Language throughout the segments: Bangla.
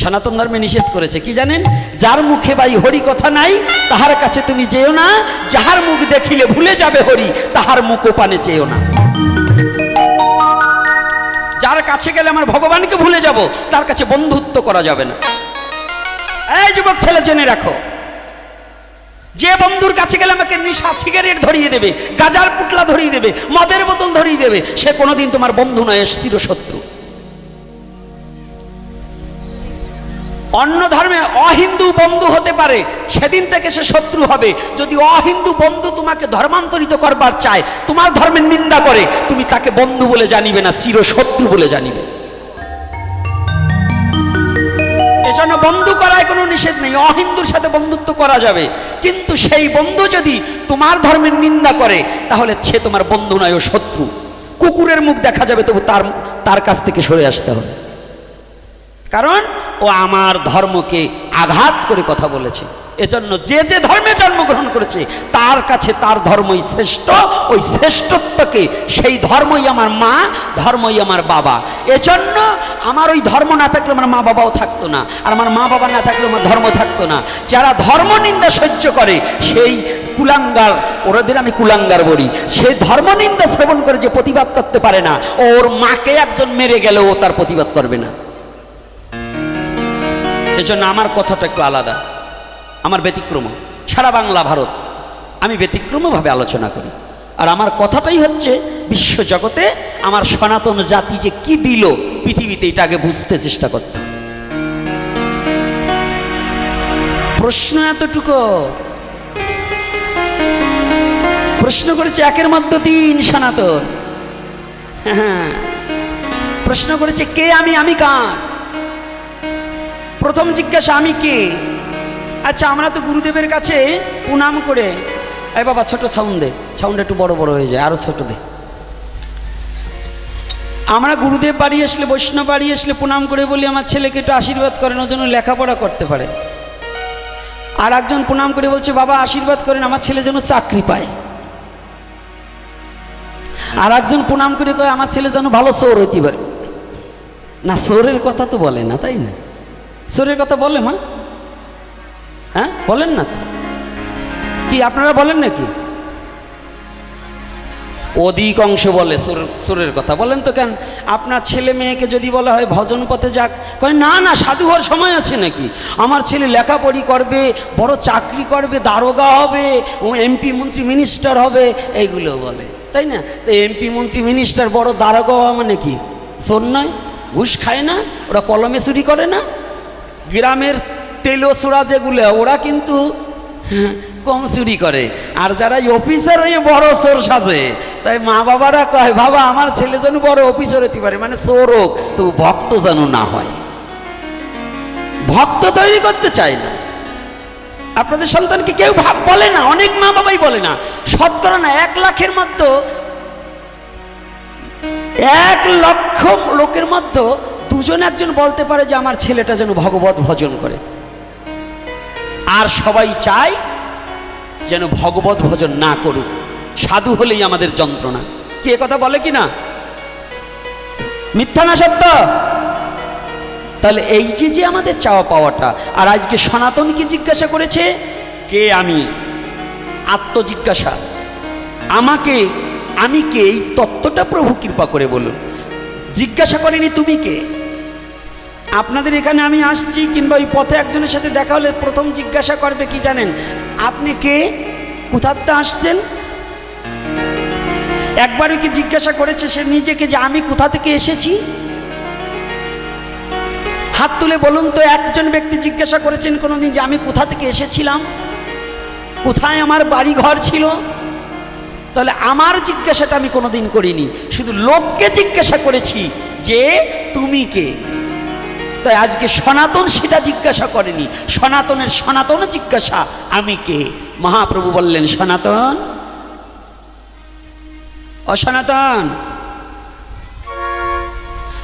সনাতন ধর্মে নিষেধ করেছে। কি জানেন? যার মুখে বাই হরি কথা নাই, তাহার কাছে তুমি যেও না, যাহার মুখ দেখিলে ভুলে যাবে হরি, তাহার মুখ পানে চেয়েও না। যার কাছে গেলে আমার ভগবানকে ভুলে যাব, তার কাছে বন্ধুত্ব করা যাবে না। এই যুবক ছেলে, জেনে রাখো। যে বন্ধুর কাছে গেলে আমাকে নিশা সিগারেট ধরিয়ে দেবে, গাজার পুটলা ধরিয়ে দেবে, মদের বোতল ধরিয়ে দেবে, সে কোনোদিন তোমার বন্ধু নয় স্থির শত্রু অন্য ধর্মে অহিন্দু বন্ধু হতে পারে, সেদিন থেকে সে শত্রু হবে। যদি অহিন্দু বন্ধু তোমাকে ধর্মান্তরিত করবার চায়, তোমার ধর্মের নিন্দা করে, তুমি তাকে বন্ধু বলে জানিবে না চির শত্রু বলে জানিবে। এজন্য বন্ধু করায় কোনো নিষেধ নেই, অহিন্দুর সাথে বন্ধুত্ব করা যাবে। কিন্তু সেই বন্ধু যদি তোমার ধর্মের নিন্দা করে, তাহলে সে তোমার বন্ধু নয়, ও শত্রু। কুকুরের মুখ দেখা যাবে, তবু তার তার কাছ থেকে সরে আসতে হবে। কারণ ও আমার ধর্মকে আঘাত করে কথা বলেছে। এজন্য যে যে ধর্মে জন্মগ্রহণ করেছে, তার কাছে তার ধর্মই শ্রেষ্ঠ, ওই শ্রেষ্ঠত্বকে সেই ধর্মই আমার মা, ধর্মই আমার বাবা। এজন্য আমার ওই ধর্ম না থাকলে আমার মা বাবাও থাকতো না, আর আমার মা বাবা না থাকলে আমার ধর্ম থাকতো না। যারা ধর্ম নিন্দা সহ্য করে, সেই কুলাঙ্গার, ওরাদের আমি কুলাঙ্গার বলি, সে ধর্ম নিন্দা শ্রবণ করে যে প্রতিবাদ করতে পারে না, ওর মাকে একজন মেরে গেলেও তার প্রতিবাদ করবে না। এজন্য আমার কথাটা একটু আলাদা। আমার ব্যতিক্রম। সারা বাংলা ভারত আমি ব্যতিক্রমভাবে আলোচনা করি। আর আমার কথাটাই হচ্ছে বিশ্ব জগতে আমার সনাতন জাতি যে কি দিল, পৃথিবীতে এটা আগে বুঝতে চেষ্টা করতে। প্রশ্ন এতটুকু। প্রশ্ন করেছে, একের মধ্যে তিন সনাতন। হ্যাঁ। প্রশ্ন করেছে, কে আমি আমি কার? প্রথম জিজ্ঞাসা, আমি কে? আচ্ছা আমরা তো গুরুদেবের কাছে প্রণাম করে এ বাবা, ছোট ছাউন্ড দে ছাউন্ড একটু বড় বড় হয়ে যায়, আরও ছোট দে। আমরা গুরুদেব বাড়ি আসলে, বৈষ্ণব বাড়ি আসলে প্রণাম করে বলি, আমার ছেলেকে একটু আশীর্বাদ করেন, ওর জন্য লেখাপড়া করতে পারে। আর একজন প্রণাম করে বলছে, বাবা, আশীর্বাদ করেন, আমার ছেলে যেন চাকরি পায়। আর একজন প্রণাম করে কয়, আমার ছেলে যেন ভালো চোর হইতে পারে। না, চোরের কথা তো বলে না, তাই না? চোরের কথা বলে মা? হ্যাঁ? বলেন না কি, আপনারা বলেন নাকি? অধিক অংশ বলে চোর- চোরের কথা। বলেন তো কেন? আপনার ছেলে মেয়েকে যদি বলা হয় ভজন পথে যাক, কয়, না না, সাধু হওয়ার সময় আছে নাকি? আমার ছেলে লেখাপড়ি করবে, বড় চাকরি করবে, দারোগা হবে, ও এমপি মন্ত্রী মিনিস্টার হবে। এইগুলো বলে, তাই না? তো এমপি মন্ত্রী মিনিস্টার বড় দারোগা হওয়া মানে কি? চোর নয় ঘুষ খায় না? ওরা কলমে চুরি করে না? গ্রামের তেলোচোড়া যেগুলো, ওরা কিন্তু কম চুরি করে। আর যারা অফিসার হয়ে বড় চোর সাজে, তাই মা বাবারা কয়, বাবা, আমার ছেলে যেন বড় অফিসার হতে পারে মানে চোর হোক, তো ভক্ত যেন না হয়। ভক্ত তৈরি করতে চায় না। আপনাদের সন্তানকে কেউ ভাব বলে না, অনেক মা বাবাই বলে না। শতকরা না এক লাখের মধ্যে, এক লক্ষ লোকের মধ্যে দুজন একজন বলতে পারে যে আমার ছেলেটা যেন ভগবত ভজন করে। আর সবাই চায় যেন ভগবত ভজন না করুক। সাধু হলেই আমাদের যন্ত্রণা। কি কথা বলে কি না মিথ্যা না সত্য? তাহলে এই যে যে আমাদের চাওয়া পাওয়াটা, আর আজকে সনাতনকে জিজ্ঞাসা করেছে, কে আমি? আত্মজিজ্ঞাসা। আমাকে, আমি কে? এই তত্ত্বটা প্রভু কৃপা করে বলুন। জিজ্ঞাসা করেনি তুমি কে? আপনাদের এখানে আমি আসছি কিংবা ওই পথে একজনের সাথে দেখা হলে প্রথম জিজ্ঞাসা করবে কি জানেন? আপনি কে? কোথাতে আসছেন? একবারও কি জিজ্ঞাসা করেছে সে নিজেকে যে আমি কোথা থেকে এসেছি? হাত তুলে বলুন তো, একজন ব্যক্তি জিজ্ঞাসা করেছেন কোনোদিন যে আমি কোথা থেকে এসেছিলাম? কোথায় আমার বাড়ি ঘর ছিল? তাহলে আমার জিজ্ঞাসাটা আমি কোনোদিন করিনি। শুধু লোককে জিজ্ঞাসা করেছি যে, তুমি কে? তাই আজকে সনাতন সেটা জিজ্ঞাসা করেনি। সনাতনের সনাতন জিজ্ঞাসা আমি কে? মহাপ্রভু বললেন সনাতন। অসনাতন।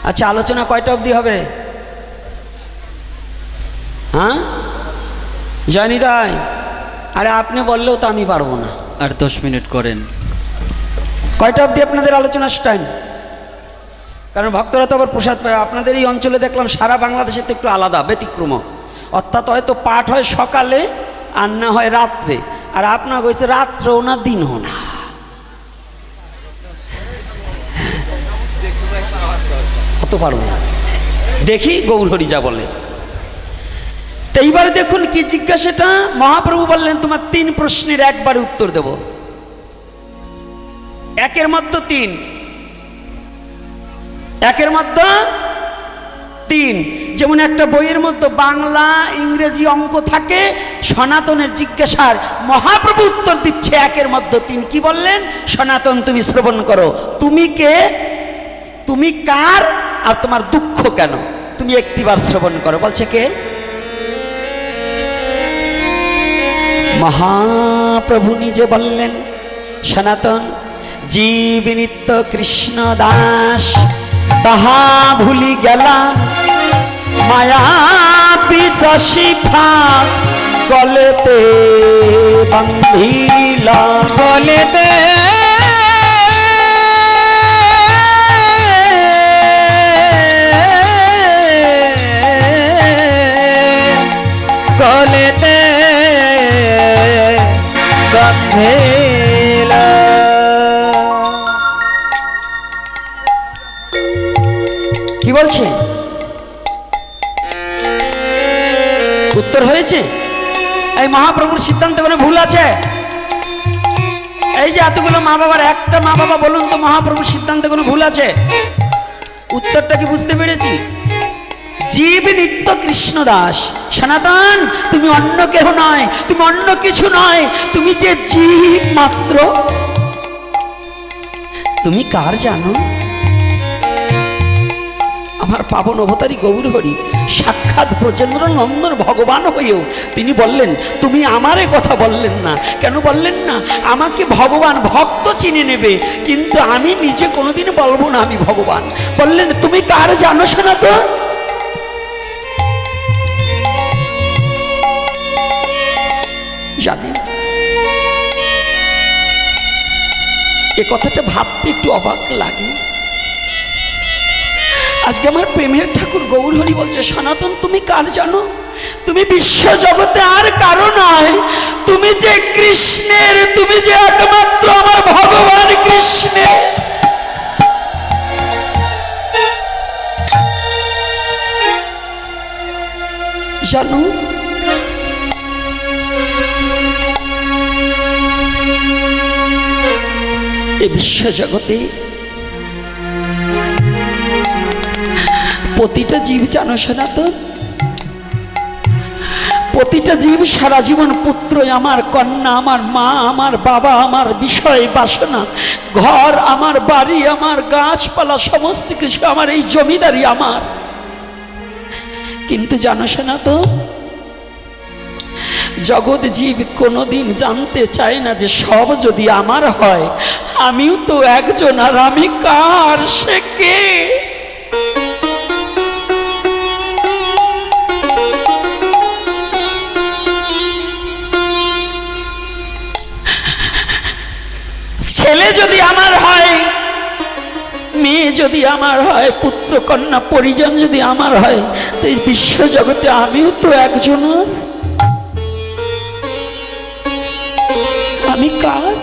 আচ্ছা আলোচনা কয়টা অবধি হবে? হ্যাঁ? জয়নিদাই আরে আপনি বললেও তো আমি পারব না। আর দশ মিনিট করেন। কয়টা অবধি আপনাদের আলোচনার টাইম কারণ ভক্তরা তো আবার প্রসাদ পায়। আপনাদের এই অঞ্চলে দেখলাম সারা বাংলাদেশে তো একটু আলাদা, ব্যতিক্রম। অর্থাৎ হয়তো পাঠ হয় সকালে আর না হয় রাত্রে। আর আপনার হয়েছে রাত্রেও না, দিনও না। অত পারব না। দেখি গৌরহরি যা বলে। তো এইবার দেখুন কি জিজ্ঞাসাটা। মহাপ্রভু বললেন, তোমার তিন প্রশ্নের একবারে উত্তর দেব। একের মাত্র তিন। একের মধ্যে তিন। যেমন একটা বইয়ের মধ্যে বাংলা, ইংরেজি অঙ্ক থাকে, সনাতনের জিজ্ঞাসার মহাপ্রভু উত্তর দিচ্ছে একের মধ্যে তিন। কি বললেন? সনাতন, তুমি শ্রবণ করো। তুমি কে? তুমি কার? আর তোমার দুঃখ কেন? তুমি একটিবার শ্রবণ করো। বলছে কে? মহাপ্রভু নিজে বললেন, সনাতন, জীব নিত্য কৃষ্ণ দাস। তাহা ভুলি গেলা। মায়া পিছা ফাঁক গলেতে বান্ধিলা। গলেতে উত্তর হয়েছে? এই মহাপ্রভুর সিদ্ধান্তে কোনো ভুল আছে? এই যে এতগুলো মা বাবার, একটা মা বাবা বলুন তো মহাপ্রভুর সিদ্ধান্তে কোনো ভুল আছে? উত্তরটা কি বুঝতে পেরেছি? জীব নিত্য কৃষ্ণ দাস। সনাতন, তুমি অন্য কেহ নয়, তুমি অন্য কিছু নয়, তুমি যে জীব মাত্র। তুমি কার জানো? আমার পাবন অবতারী গৌর হরি সাক্ষাৎ ব্রজেন্দ্র নন্দন ভগবান হয়েও তিনি বললেন, তুমি আমারে কথা বললেন না। কেন বললেন না? আমাকে ভগবান ভক্ত চিনে নেবে, কিন্তু আমি নিজে কোনোদিন বলব না আমি ভগবান। বললেন, তুমি কার জানো শোনা তো জানি এ কথাটা ভাবতে একটু অবাক লাগে। আজকে আমার প্রেমের ঠাকুর গৌরহরি বলছে, সনাতন, তুমি কার জানো? তুমি বিশ্ব জগতে আর কারও নয়। তুমি যে কৃষ্ণের, তুমি যে একমাত্র আমার ভগবান কৃষ্ণের। জানো, এ বিশ্ব জগতে প্রতিটা জীব জানো সনাতন। প্রতিটা জীব সারা জীবন পুত্রই আমার, কন্যা আমার, মা আমার, বাবা আমার, বিষয়, বাসনা, ঘর আমার, বাড়ি আমার, গাছপালা, সমস্ত কিছু আমার, এই জমিদারি আমার। কিন্তু জানো সনাতন, জগৎ জীব কোনোদিন জানতে চায় না যে সব যদি আমার হয়, আমিও তো একজন আর আমি কার, সে কে? ছেলে যদি আমার হয়, মেয়ে যদি আমার হয়, পুত্র, কন্যা, পরিজন যদি আমার হয়, তো এই বিশ্ব জগতে আমিও তো একজন আমি কার?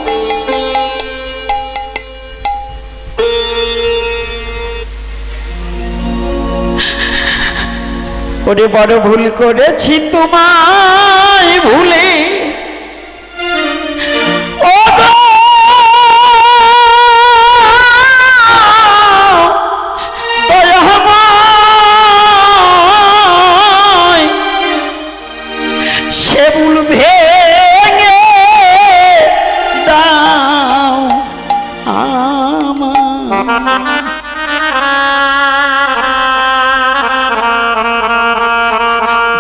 ওরে বড় ভুল করেছি তোমায় ভুলে।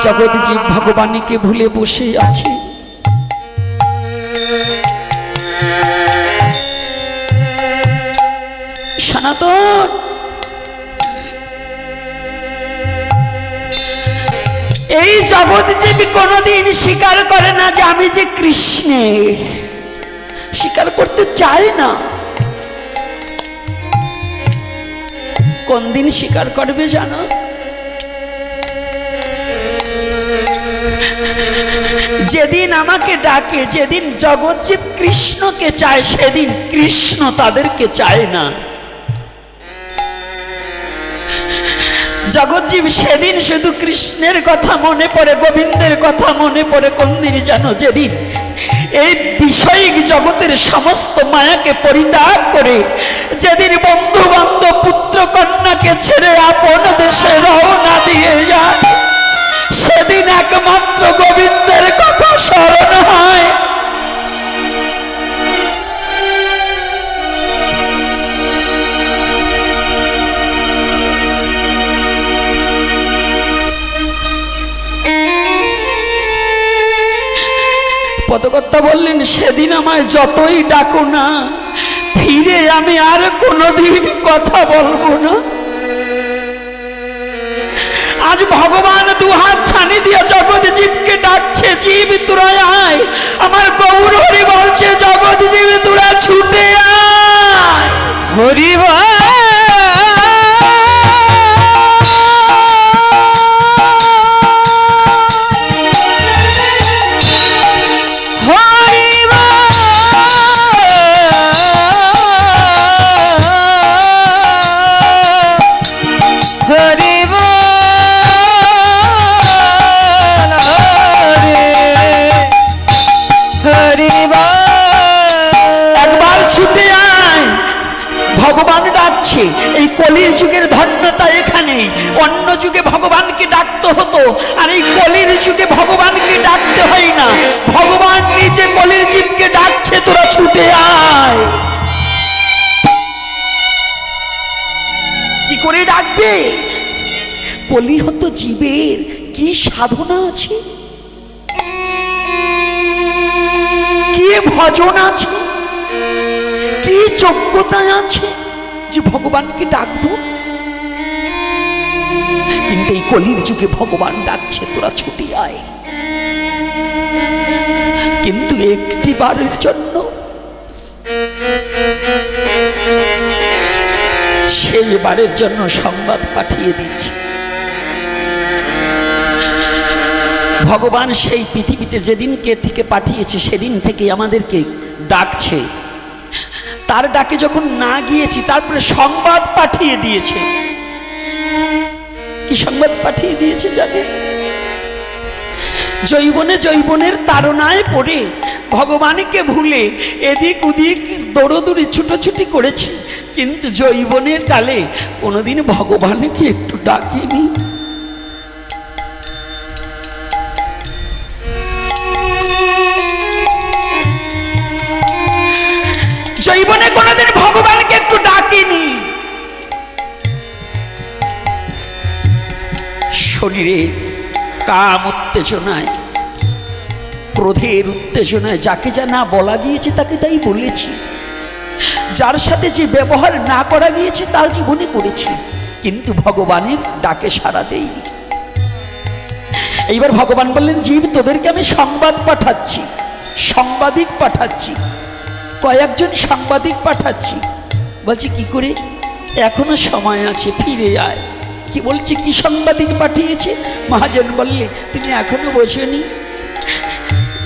জগৎ জীব ভগবানকে ভুলে বসে আছে। সনাতন! এই জগৎ জীব কোনোদিন স্বীকার করে না যে আমি যে কৃষ্ণের। স্বীকার করতে চায় না। কোন দিন স্বীকার করবে জানো? যেদিন আমাকে ডাকে, যেদিন জগৎজীব কৃষ্ণকে চায়, সেদিন কৃষ্ণ তাদেরকে চায় না। জগৎজীব সেদিন শুধু কৃষ্ণের কথা মনে পড়ে, গোবিন্দের কথা মনে পড়ে কোন দিন জানো যেদিন এই বিষয়িক জগতের সমস্ত মায়াকে পরিত্যাগ করে, যেদিন বন্ধু বান্ধব পুত্র কন্যাকে ছেড়ে আপন দেশে রওনা দিয়ে যায়। সেদিন একমাত্র গোবিন্দের কথা স্মরণ হয়। পদকর্তা বললেন, সেদিন আমায় যতই ডাকো না ফিরে আমি আর কোনোদিন কথা বলব না। আজ ভগবান দুহাত ছানি দিয়ে জগৎ জীবকে ডাকছে, জীব তোরা আয়। আমার গৌর হরি বলছে, জগৎ জীব তোরা ছুটে আয়। হরি হরিব যুগে ভগবানকে ডাকতে হতো, আর এই কলির যুগে ভগবানকে ডাকতে হয় না। ভগবান নিজে কলির জীবকে ডাকছে, তোরা ছুটে আয়। কি করে ডাকবে? কলিহত জীবের, কি সাধনা আছে? কি ভজন আছে? কি যোগ্যতা আছে যে ভগবানকে ডাকবো? কিন্তু এই কলির যুগে ভগবান ডাকছে, তোরা ছুটি আয়। কিন্তু একটি বারের জন্য শেষবারের জন্য সংবাদ পাঠিয়ে দিচ্ছে। ভগবান সেই পৃথিবীতে যেদিনকে থেকে পাঠিয়েছে, সেদিন থেকে আমাদেরকে ডাকছে। তার ডাকে যখন না গিয়েছি, তারপরে সংবাদ পাঠিয়ে দিয়েছে। কি সংবাদ পাঠিয়ে দিয়েছে জানেন জৈবনে জৈবনের তাড়নায় পড়ে ভগবানকে ভুলে এদিক ওদিক দৌড়দৌড়ি, ছুটোছুটি করেছি। কিন্তু জৈবনের কালে কোনোদিন ভগবানকে একটু ডাকিনি। কাম উত্তেজনায়, ক্রোধের উত্তেজনায় যাকে যা না বলা গিয়েছে তাকে তাই বলেছি। যার সাথে যে ব্যবহার না করা গিয়েছে তা জীবনে করেছি, কিন্তু ভগবানের ডাকে সাড়া দেইনি। এইবার ভগবান বললেন, জীব, তোদেরকে আমি সংবাদ পাঠাচ্ছি, সাংবাদিক পাঠাচ্ছি, কয়েকজন সাংবাদিক পাঠাচ্ছি। বলছি, কি করে? এখনও সময় আছে, ফিরে আয়। কি বলছে, কি সাংবাদিক পাঠিয়েছে? মহাজন বললে, তুমি এখনও বোঝনি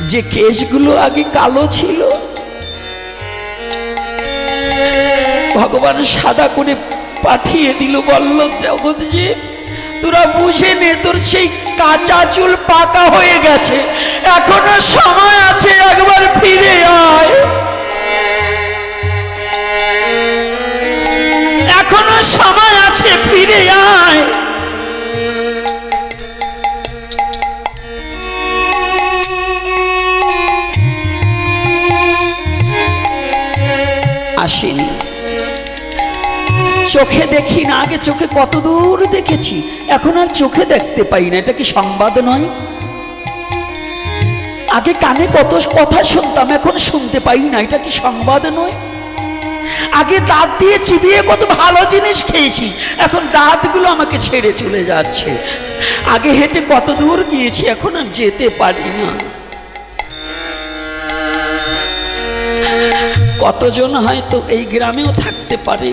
যে কেসগুলো আগে কালো ছিল? ভগবান সাদা করে পাঠিয়ে দিল, বলল, জগৎ যে, তোরা বুঝে নে, তোর সেই কাঁচা চুল পাকা হয়ে গেছে। এখনও সময় আছে, একবার ফিরে আয়। এখনও সময় আছে ফিরে আয়। আসেনি। চোখে দেখি না, আগে চোখে কত দূর দেখেছি, এখন আর চোখে দেখতে পাই না, এটা কি সংবাদ নয়? আগে কানে কত কথা শুনতাম, এখন শুনতে পাই না, এটা কি সংবাদ নয়? আগে দাঁত দিয়ে চিবিয়ে কত ভালো জিনিস খেয়েছি। এখন দাঁতগুলো আমাকে ছেড়ে চলে যাচ্ছে। আগে হেঁটে কত দূর গিয়েছি, এখন আর যেতে পারি না। কতজন হয়তো এই গ্রামেও থাকতে পারে।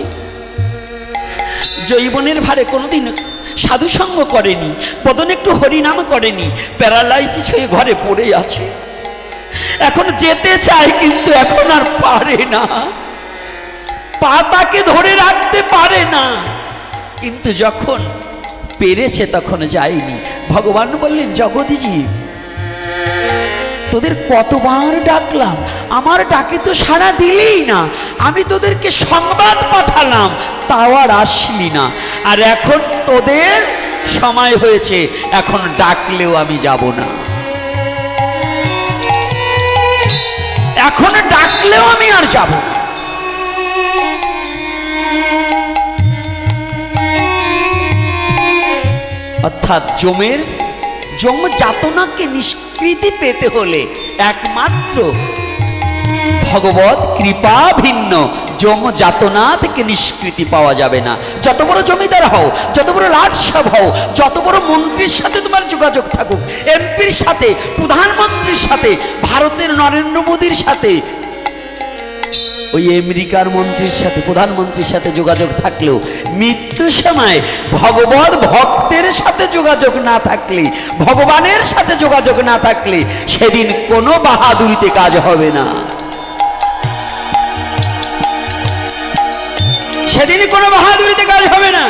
জৈবনের ভারে কোনোদিন সাধুসঙ্গ করেনি, বদন একটু হরিনাম করেনি, প্যারালাইসিস হয়ে ঘরে পড়ে আছে। এখন যেতে চায়, কিন্তু এখন আর পারে না। পা তাকে ধরে রাখতে পারে না। কিন্তু যখন পেরেছে তখন যায়নি। ভগবান বললেন জগদীজি তোদের কতবার ডাকলাম? আমার ডাকে তো সাড়া দিলেই না। আমি তোদেরকে সংবাদ পাঠালাম, তাও আর আসলি না। আর এখন তোদের সময় হয়েছে, এখন ডাকলেও আমি যাব না। এখন ডাকলেও আমি আর যাব না। অর্থাৎ জমের জম যাতনাকে নিষ্কৃতি পেতে হলে একমাত্র ভগবত কৃপা ভিন্ন। জম যাতনা থেকে নিষ্কৃতি পাওয়া যাবে না। যত বড় জমিদার হও, যত বড় লাটসাব হও, যত বড় মন্ত্রীর সাথে তোমার যোগাযোগ থাকুক, এমপির সাথে, প্রধানমন্ত্রীর সাথে, ভারতের নরেন্দ্র মোদীর সাথে ওই আমেরিকার মন্ত্রীর সাথে, প্রধানমন্ত্রীর সাথে যোগাযোগ থাকলেও মৃত্যু সময় ভগবত ভক্তের সাথে যোগাযোগ না থাকলে, ভগবানের সাথে যোগাযোগ না থাকলে সেদিন কোনো বাহাদুরিতে কাজ হবে না। সেদিন কোনো বাহাদুরিতে কাজ হবে না।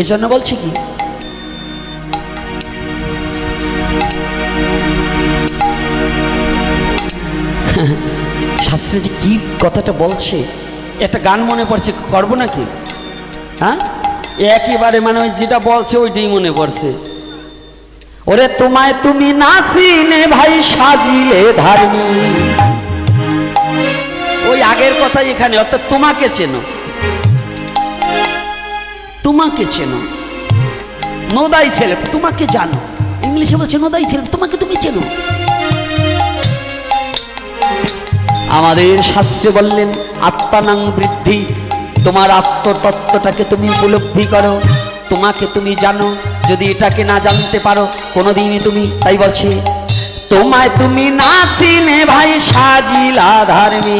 এজন্য বলছি কি? শাস্ত্রে যে কি কথাটা বলছে, একটা গান মনে পড়ছে, করব নাকি? হ্যাঁ? একেবারে মানে ওই যেটা বলছে, ওইটাই মনে পড়ছে। ওরে তোমায় তুমি নাসিনে ভাই সাজিলে ধার্মী ওই আগের কথাই এখানে, অর্থাৎ তোমাকে চেনো। তোমাকে চেনো। নোদাই ছেলে, তোমাকে জানো। ইংলিশে বলছে, নদাই ছেলে, তোমাকে তুমি চেনো? আমাদের শাস্ত্রে বললেন আত্মানাং বৃদ্ধি, তোমার আত্মতত্ত্বটাকে তুমি উপলব্ধি করো, তোমাকে তুমি জানো, যদি এটাকে না জানতে পারো, কোনোদিনই তুমি তাই বলছি, তোমায় তুমি না চিনে ভাই সাজিলা ধার্মী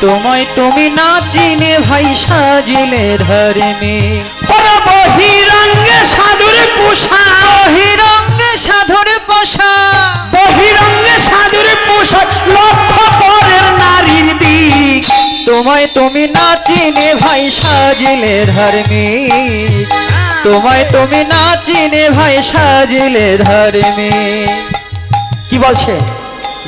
তোমায় তুমি না চিনে ভাই সাজিলে ধর্মে। বহিরঙ্গে সাধুর পোশাক বহিরঙ্গে সাধুর পোষা। বহিরঙ্গে সাধুর পোশাক লক্ষ্য পরের নারীর দিক। তোমায় তুমি না চিনে ভাই সাজিলে ধর্মে। তোমায় তুমি না চিনে ভাই সাজিলে ধর্মে। কি বলছে?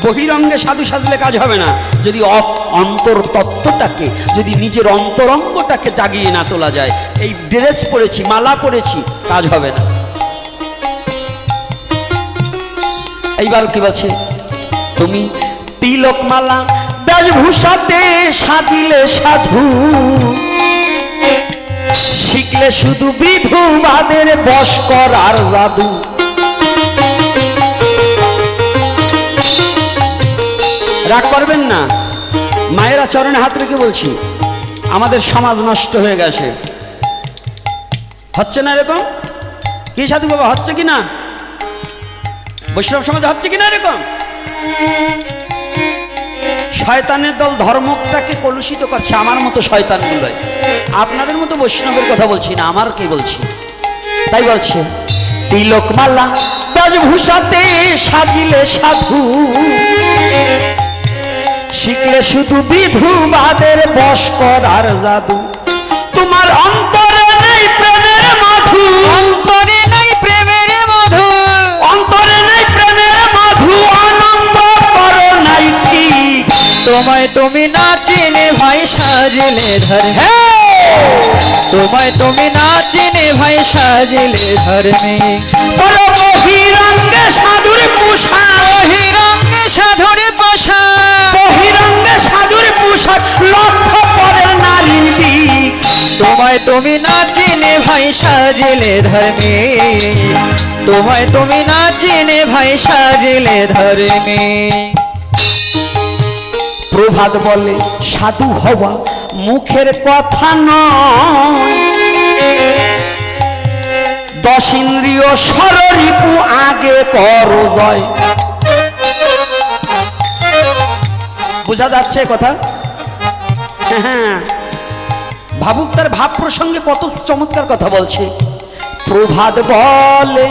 বহিরঙ্গে সাধু সাজলে কাজ হবে না। যদি অ- অন্তর তত্ত্বটাকে যদি নিজের অন্তরঙ্গটাকে জাগিয়ে না তোলা যায়, এই ড্রেস পরেছি, মালা পরেছি, কাজ হবে না। এইবার কি বলছে? তুমি তিলক মালা বেশভূষাতে সাজিলে সাধু। শিখলে শুধু বিধুবাদের বশ করার জাদু। রাগ করবেন না। মায়েরা চরণে হাত রেখে বলছি, আমাদের সমাজ নষ্ট হয়ে গেছে। হচ্ছে না এরকম? কি সাধু বাবা, হচ্ছে কি না? বৈষ্ণব সমাজে হচ্ছে কি না এরকম? শয়তানের দল ধর্মটাকে কলুষিত করছে, আমার মতো শয়তানগুলোয় আপনাদের মতো বৈষ্ণবের কথা বলছি না, আমার কি বলছি? তাই বলছে তিলক মালা বেশভূষাতে সাজিলে সাধু। শিখলে শুধু বিধুবাদের বশ করার জাদু। তোমার অন্তরে নেই প্রেমের মধু। অন্তরে নাই প্রেমের মধু। অন্তরে নেই প্রেমের মধু আনন্দ করো নাই ঠিক। তোমায় তুমি না চিনে ভাই সাজিলে ধর্মে তোমায় তুমি না চিনে ভাই সাজিলে ধর্মে সাজিলে ধর্মে। তোমায় তুমি না চিনে ভাই সাজিলে ধর্মে। প্রভাত বলে সাধু হওয়া মুখের কথা নয়। দশ ইন্দ্রিয় সররিপু আগে কর জয়। বোঝা যাচ্ছে কথা? হ্যাঁ। ভাবুক তার ভাব প্রসঙ্গে কত চমৎকার কথা বলছে। প্রভাত বলে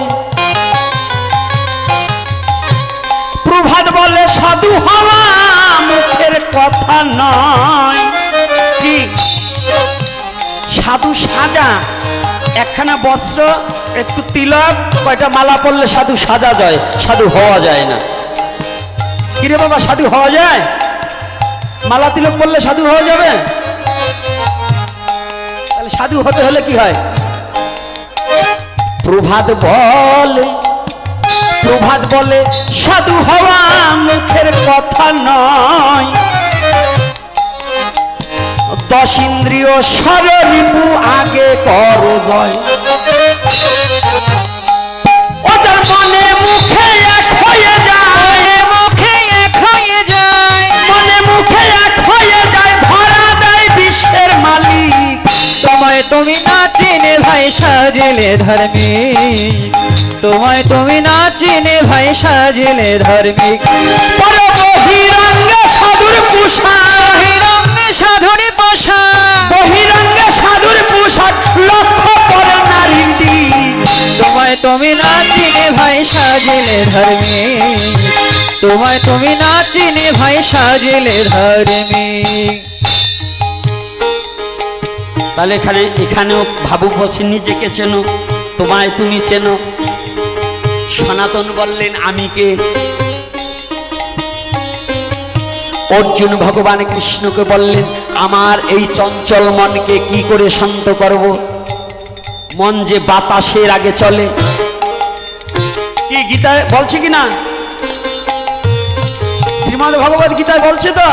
প্রভাত বলে, সাধু হওয়া মুখের কথা নয়। কি? সাধু সাজা, একখানা বস্ত্র, একটু তিলক, কয়টা মালা পরলে সাধু সাজা যায়? সাধু হওয়া যায় না। কিরে বাবা, সাধু হওয়া যায়? মালা তিলক পরলে সাধু হওয়া যাবে? সাধু হতে হলে কি হয়? প্রভাত বলে প্রভাত বলে, সাধু হওয়া মুখের কথা নয়। দশ ইন্দ্রিয় সররিপু আগে কর সাজিলে ধার্মিক তোমায় তুমি না চিনে ভাই সাজিলে ধার্মিক পর বহিরঙ্গে সাধুর পোশাক বহিরঙ্গে সাধুরে পোষা বহিরঙ্গে সাধুর পোশাক লক্ষ্য করে নারীর তোমায় তুমি না চিনে ভাই সাজিলে ধার্মিক তোমায় তুমি না চিনে ভাই সাজিলে ধার্মিক তাহলে এখানে এখানেও ভাবুক বলছেন নিজেকে চেনো, তোমায় তুমি চেনো। সনাতন বললেন, আমি কে? অর্জুন ভগবান কৃষ্ণকে বললেন, আমার এই চঞ্চল মনকে কি করে শান্ত করব? মন যে বাতাসের আগে চলে। কি, গীতায় বলছে কি না? শ্রীমদ ভগবত গীতায় বলছে তো?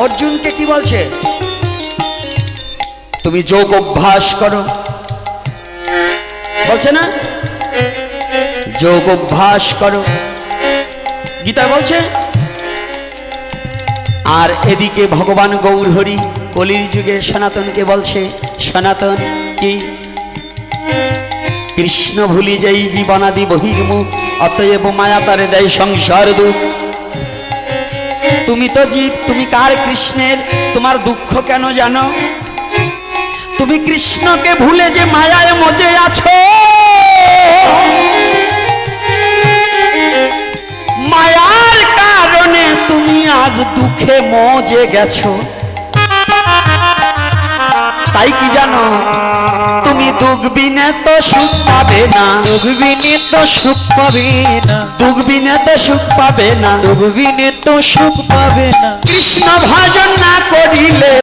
অর্জুনকে কি বলছে? তুমি যোগ অভ্যাস করো। বলছে না? যোগ অভ্যাস করো। গীতা বলছে, আর এদিকে ভগবান গৌরহরি কলির যুগে সনাতনকে বলছে, সনাতন কি? কৃষ্ণ ভুলি যাই জীবনাদি বহির্মুখ, অতএব মায়া তারে দেয় সংসার দুঃখ। তুমি তো জীব, তুমি কার কৃষ্ণের? তোমার দুঃখ কেন জানো? তুমি কৃষ্ণকে ভুলে যে মায়ায় মজে আছো। মায়ার কারণে তুমি আজ দুঃখে মজে গেছো। তাই কি জানো? তুমি দুঃখ বিনে তো সুখ পাবে না। রঘুবিনে তো সুখ পাবে না। দুঃখ বিনে তো সুখ পাবে না। রঘুবিনে তো সুখ পাবে না।